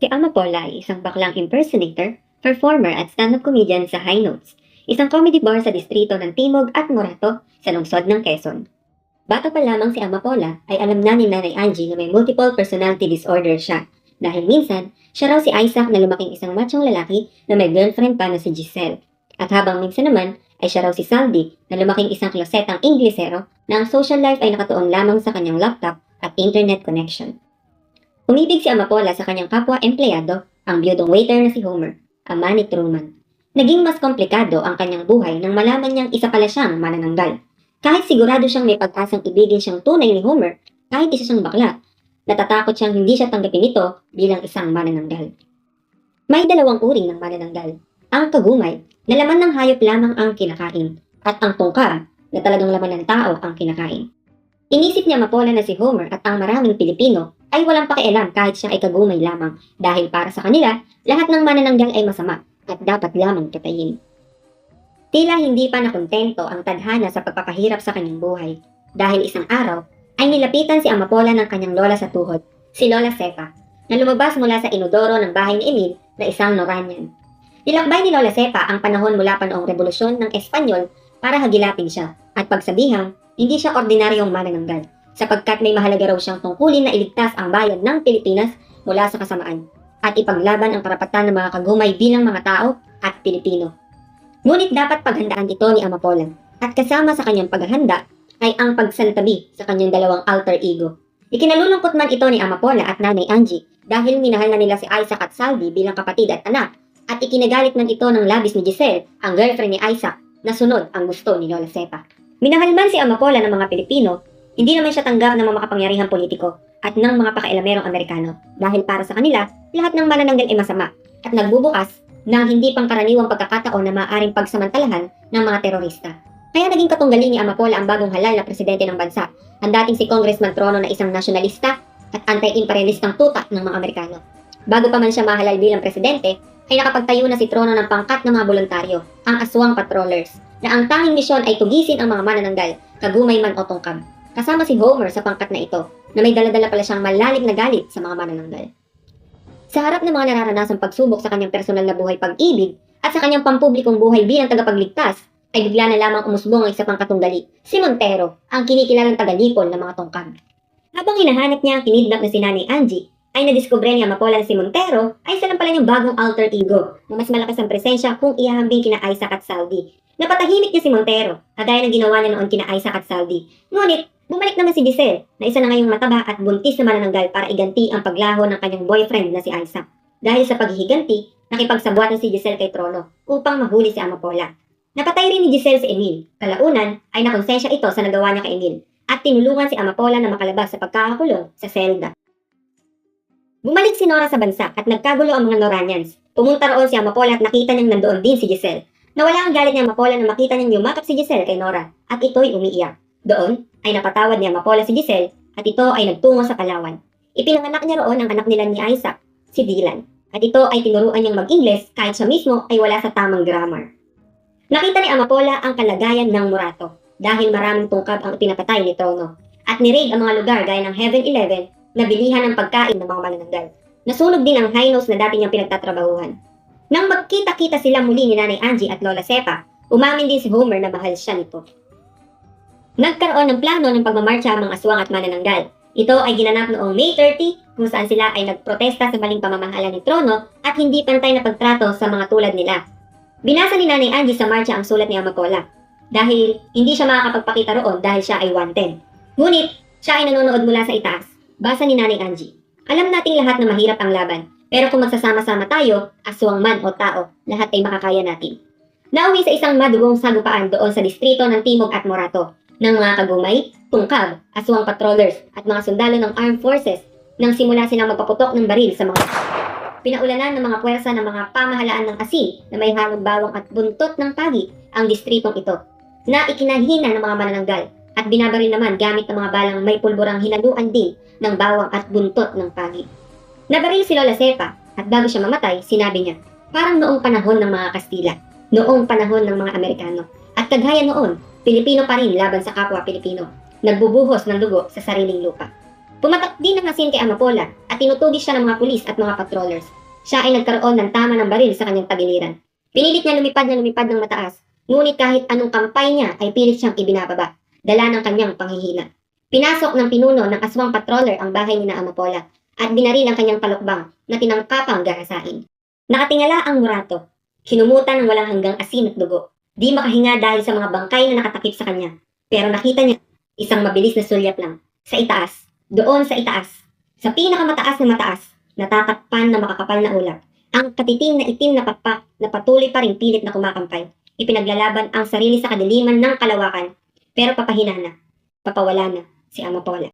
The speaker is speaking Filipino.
Si Amapola ay isang baklang impersonator, performer at stand-up comedian sa High Notes, isang comedy bar sa distrito ng Timog at Morato sa lungsod ng Quezon. Bata pa lamang si Amapola ay alam na ni Nanay Angie na may multiple personality disorder siya dahil minsan siya raw si Isaac na lumaking isang machong lalaki na may girlfriend pa na si Giselle. At habang minsan naman ay siya raw si Saldi na lumaking isang klosetang Inglesero na ang social life ay nakatuon lamang sa kanyang laptop at internet connection. Umibig si Amapola sa kanyang kapwa empleyado, ang biyodong waiter na si Homer, ama ni Truman. Naging mas komplikado ang kanyang buhay nang malaman niyang isa pala siyang manananggal. Kahit sigurado siyang may pag-asang ibigin siyang tunay ni Homer, kahit isa siyang bakla, natatakot siyang hindi siya tanggapin ito bilang isang manananggal. May dalawang uri ng manananggal. Ang kagumay, na laman ng hayop lamang ang kinakain, at ang tungka, na talagang laman ng tao ang kinakain. Inisip niya mapola na si Homer at ang maraming Pilipino ay walang pakialam kahit siya ay kagumay lamang dahil para sa kanila, lahat ng manananggal ay masama at dapat lamang patayin. Tila hindi pa nakontento ang tadhana sa pagpapahirap sa kanyang buhay dahil isang araw ay nilapitan si Amapola ng kanyang lola sa tuhod, si Lola Sepa, na lumabas mula sa inodoro ng bahay ni Emil na isang Noranyan. Nilakbay ni Lola Sepa ang panahon mula pa noong revolusyon ng Espanyol para hagilapin siya at pagsabihang hindi siya ordinaryong manananggal sapagkat may mahalaga raw siyang tungkulin na iligtas ang bayan ng Pilipinas mula sa kasamaan at ipaglaban ang karapatan ng mga kagumay bilang mga tao at Pilipino. Ngunit dapat paghandaan ito ni Amapola at kasama sa kanyang paghahanda ay ang pagsantabi sa kanyang dalawang alter ego. Ikinalulungkot man ito ni Amapola at Nanay Angie dahil minahal na nila si Isaac at Salvi bilang kapatid at anak at ikinagalit man ito ng labis ni Giselle, ang girlfriend ni Isaac, na sunod ang gusto ni Lola Sepa. Minahal man si Amapola ng mga Pilipino, hindi naman siya tanggap ng mga makapangyarihang politiko at ng mga pakialamerong Amerikano dahil para sa kanila, lahat ng manananggal ay masama at nagbubukas ng hindi pangkaraniwang pagkakataon na maaaring pagsamantalahan ng mga terorista. Kaya naging katunggali ni Amapola ang bagong halal na presidente ng bansa, ang dating si Congressman Trono na isang nasyonalista at anti-imperialistang tutak ng mga Amerikano. Bago pa man siya mahalal bilang presidente, ay nakapagtayo na si Trono ng pangkat ng mga voluntaryo, ang Aswang Patrollers, na ang tanging misyon ay tugisin ang mga manananggal, kagumay man o tungkab. Kasama si Homer sa pangkat na ito, na may daladala pala siyang malalim na galit sa mga manananggal. Sa harap ng mga nararanasang pagsubok sa kanyang personal na buhay pag-ibig at sa kanyang pampublikong buhay bilang tagapagligtas, ay bigla na lamang umusbong ang isa pang katunggali, si Montero, ang kinikilalang tagalipon ng mga tungkab. Habang hinahanap niya ang kinidnap na si Nanay Angie, ay nadiskubre ni Amapola si Montero ay isa lang pala niyang bagong alter ego na mas malakas ang presensya kung ihahambing kina Isaac at Saldi. Napatahimik niya si Montero, kagaya ng ginawa niya noon kina Isaac at Saldi. Ngunit, bumalik naman si Giselle, na isa na ngayong mataba at buntis na manananggal para iganti ang paglaho ng kanyang boyfriend na si Isaac. Dahil sa paghihiganti, nakipagsabwatan si Giselle kay Trono upang mahuli si Amapola. Napatay rin ni Giselle si Emil. Kalaunan ay nakonsensya ito sa nagawa niya kay Emil at tinulungan si Amapola na makalabas sa pagkakakulong sa selda. Bumalik si Nora sa bansa at nagkagulo ang mga Noranians. Pumunta roon si Amapola at nakita niyang nandoon din si Giselle. Nawala ang galit ni Amapola na makita niyang yumakap si Giselle kay Nora at ito'y umiiyak. Doon ay napatawad ni Amapola si Giselle at ito ay nagtungo sa Palawan. Ipinanganak niya roon ang anak nila ni Isaac, si Dylan. At ito ay tinuruan niyang mag-Ingles kahit siya mismo ay wala sa tamang grammar. Nakita ni Amapola ang kalagayan ng Murato dahil maraming tungkab ang pinapatay ni Trono at nirig ang mga lugar gaya ng Heaven 11 nabilihan ng pagkain ng mga manananggal. Nasunog din ang high na dati niyang pinagtatrabahuhan. Nang magkita-kita sila muli ni Nanay Angie at Lola Sepa, umamin din si Homer na mahal siya nito. Nagkaroon ng plano ng pagmamarcha ang mga aswang at manananggal. Ito ay ginanap noong May 30 kung saan sila ay nagprotesta sa maling pamamahala ni Trono at hindi pantay na pagtrato sa mga tulad nila. Binasa ni Nanay Angie sa marcha ang sulat ni Amakola dahil hindi siya makakapagpakita roon dahil siya ay wanted. Ngunit siya ay nanonood mula sa itaas Basa ni Nanay Angie. Alam nating lahat na mahirap ang laban, pero kung magsasama-sama tayo, aswang man o tao, lahat ay makakaya natin. Nauwi sa isang madugong sagupaan doon sa distrito ng Timog at Morato ng mga kagumay, tungkab, aswang patrollers at mga sundalo ng armed forces nang simula silang magpaputok ng baril sa mga Pinaulanan ng mga puwersa ng mga pamahalaan ng asin na may halong bawang at buntot ng pagi ang distritong ito na ikinahina ng mga manananggal at binabaril naman gamit ng mga balang may pulburang hinaluan din ng bawang at buntot ng pagi. Nabaril si Lola Sepa at bago siya mamatay, sinabi niya, parang noong panahon ng mga Kastila, noong panahon ng mga Amerikano. At kagaya noon, Pilipino pa rin laban sa kapwa Pilipino, nagbubuhos ng dugo sa sariling lupa. Pumatak din ang asin kay Amapola at tinutugis siya ng mga pulis at mga patrollers. Siya ay nagkaroon ng tama ng baril sa kanyang tagiliran. Pinilit niya lumipad na lumipad ng mataas, ngunit kahit anong kampay niya ay pilit siyang ibinababa, dala ng kanyang panghihina. Pinasok ng pinuno ng aswang patroller ang bahay ni na Amapola at binaril ang kanyang talukbang na tinangkapang gahasain. Nakatingala ang murato, kinumutan ng walang hanggang asin at dugo. Di makahinga dahil sa mga bangkay na nakatakip sa kanya. Pero nakita niya isang mabilis na sulyap lang. Sa itaas, doon sa itaas, sa pinakamataas na mataas, natatakpan na makakapal na ulap. Ang katiting na itim na pakpak na patuloy pa rin pilit na kumakampay. Ipinaglalaban ang sarili sa kadiliman ng kalawakan. Pero papahina na, papawala na si Amapola.